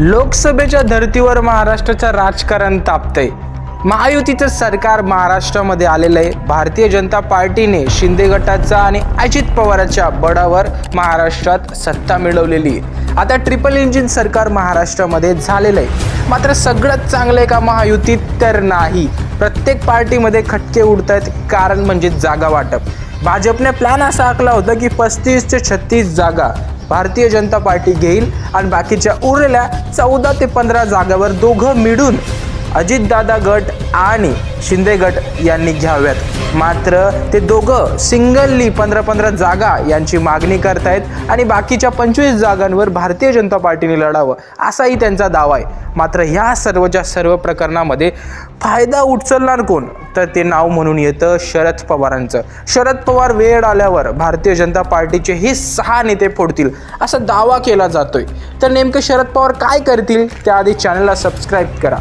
लोकसभेच्या धर्तीवर महाराष्ट्राचं राजकारण तापतंय. महायुतीचं सरकार महाराष्ट्रामध्ये आलेलं आहे. भारतीय जनता पार्टीने शिंदे गटाचा आणि अजित पवाराच्या बळावर महाराष्ट्रात सत्ता मिळवलेली आहे. आता ट्रिपल इंजिन सरकार महाराष्ट्रामध्ये झालेलं आहे. मात्र सगळ्यात चांगलं आहे का महायुतीत तर नाही. प्रत्येक पार्टीमध्ये खटके उडत आहेत कारण म्हणजे जागा वाटप. भाजपने प्लॅन असा आखला होता की पस्तीस ते छत्तीस जागा भारतीय जनता पार्टी घेईल आणि बाकीच्या उरलेल्या चौदा ते पंधरा जागावर दोघं मिळून अजितदादा गट आणि शिंदे गट यांनी घ्याव्यात मात्र ते दोघं सिंगलली पंधरा पंधरा जागा यांची मागणी करतायत आणि बाकीच्या पंचवीस जागांवर भारतीय जनता पार्टीने लढावं असाही त्यांचा दावा आहे. मात्र ह्या सर्वच्या सर्व प्रकरणामध्ये फायदा उचलणार कोण? तर ते नाव म्हणून येतं शरद पवारांचं. शरद पवार वेळ आल्यावर भारतीय जनता पार्टीचे हे सहा नेते फोडतील असा दावा केला जातोय. तर नेमकं शरद पवार काय करतील? त्याआधी चॅनलला सबस्क्राईब करा.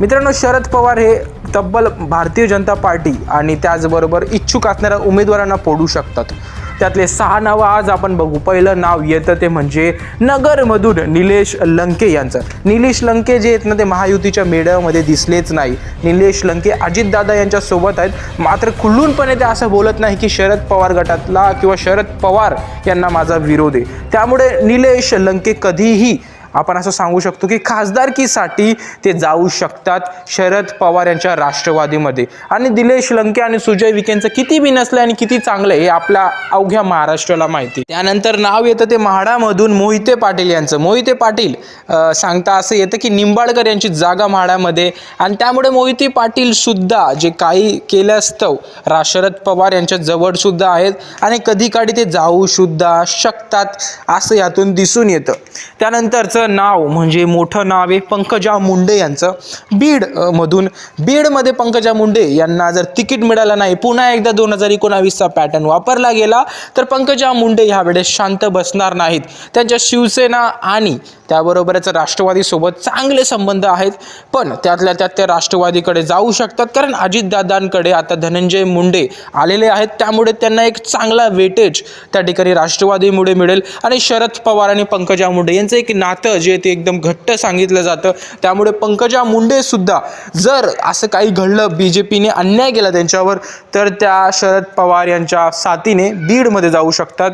मित्रांनो शरद पवार हे तब्बल भारतीय जनता पार्टी आणि त्याचबरोबर इच्छुक असणाऱ्या उमेदवारांना पोडू शकतात. त्यातले सहा नावं आज आपण बघू. पहिलं नाव येतं ते म्हणजे नगरमधून निलेश लंके यांचं. निलेश लंके जे आहेत ना ते महायुतीच्या मेळाव्यामध्ये दिसलेच नाही. निलेश लंके अजितदादा यांच्यासोबत आहेत. मात्र खुल्लूनपणे ते असं बोलत नाही की शरद पवार गटातला किंवा शरद पवार यांना माझा विरोध आहे. त्यामुळे निलेश लंके कधीही आपण असं सांगू शकतो की खासदारकीसाठी ते जाऊ शकतात शरद पवार यांच्या राष्ट्रवादीमध्ये. आणि दिलेश लंके आणि सुजय विखेंचं किती बी नसलं आणि किती चांगलं आहे हे आपल्या अवघ्या महाराष्ट्राला माहिती त्यानंतर नाव येतं ते म्हाडामधून मोहिते पाटील यांचं. मोहिते पाटील सांगता असं येतं की निंबाळकर यांची जागा म्हाडामध्ये आणि त्यामुळे मोहिते पाटील सुद्धा जे काही केलं असतं रा शरद पवार यांच्या जवळसुद्धा आहेत आणि कधी काळी ते जाऊ सुद्धा शकतात असं यातून दिसून येतं. त्यानंतरचं नाव म्हणजे मोठं नाव आहे पंकजा मुंडे यांचं. बीड मधून बीडमध्ये पंकजा मुंडे यांना जर तिकीट मिळालं नाही पुन्हा एकदा दोन हजार एकोणावीसचा पॅटर्न वापरला गेला तर पंकजा मुंडे ह्यावेळेस शांत बसणार नाहीत. त्यांच्या शिवसेना आणि त्याबरोबरच राष्ट्रवादीसोबत चांगले संबंध आहेत पण त्यातल्या त्यात ते राष्ट्रवादीकडे जाऊ शकतात कारण अजितदादांकडे आता धनंजय मुंडे आलेले आहेत. त्यामुळे त्यांना एक चांगला वेटेज त्या ठिकाणी राष्ट्रवादीमुळे मिळेल. आणि शरद पवार आणि पंकजा मुंडे यांचं एक नातं जे ते एकदम घट्ट सांगितलं जातं. त्यामुळे पंकजा मुंडेसुद्धा जर असं काही घडलं बी जे पीने अन्याय केला त्यांच्यावर तर त्या शरद पवार यांच्या साथीने बीडमध्ये जाऊ शकतात.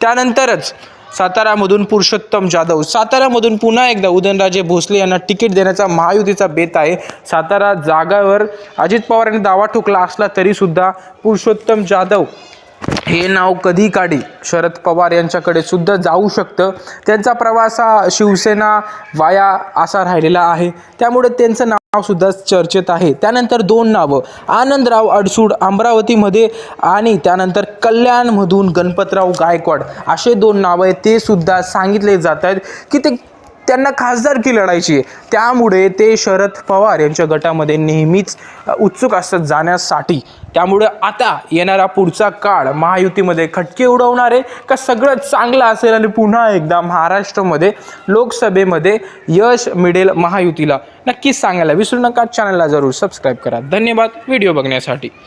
त्यानंतरच सातारामधून पुरुषोत्तम जाधव. सातारामधून पुन्हा एकदा उदयनराजे भोसले यांना तिकीट देण्याचा महायुतीचा बेत आहे. सातारा जागावर अजित पवार यांनी दावा ठोकला असला तरीसुद्धा पुरुषोत्तम जाधव हे नाव कधी काढी? शरद पवार यांच्याकडे सुद्धा जाऊ शकतं. त्यांचा प्रवास हा शिवसेना वाया असा राहिलेला आहे. त्यामुळे त्यांचं नाव सुद्धा चर्चेत आहे. त्यानंतर दोन नावं. आनंदराव अडसूड अमरावतीमध्ये आणि त्यानंतर कल्याणमधून गणपतराव गायकवाड. असे दोन नावं आहेत ते सुद्धा सांगितले जात आहेत की ते त्यांना खासदारकी लढायची आहे. त्यामुळे ते शरद पवार यांच्या गटामध्ये नेहमीच उत्सुक असतात जाण्यासाठी. त्यामुळे आता येणारा पुढचा काळ महायुतीमध्ये खटके उडवणार आहे का सगळं चांगलं असेल आणि पुन्हा एकदा महाराष्ट्रामध्ये लोकसभेमध्ये यश मिळेल महायुतीला? नक्कीच सांगायला विसरू नका. चॅनलला जरूर सबस्क्राईब करा. धन्यवाद. व्हिडिओ बघण्यासाठी.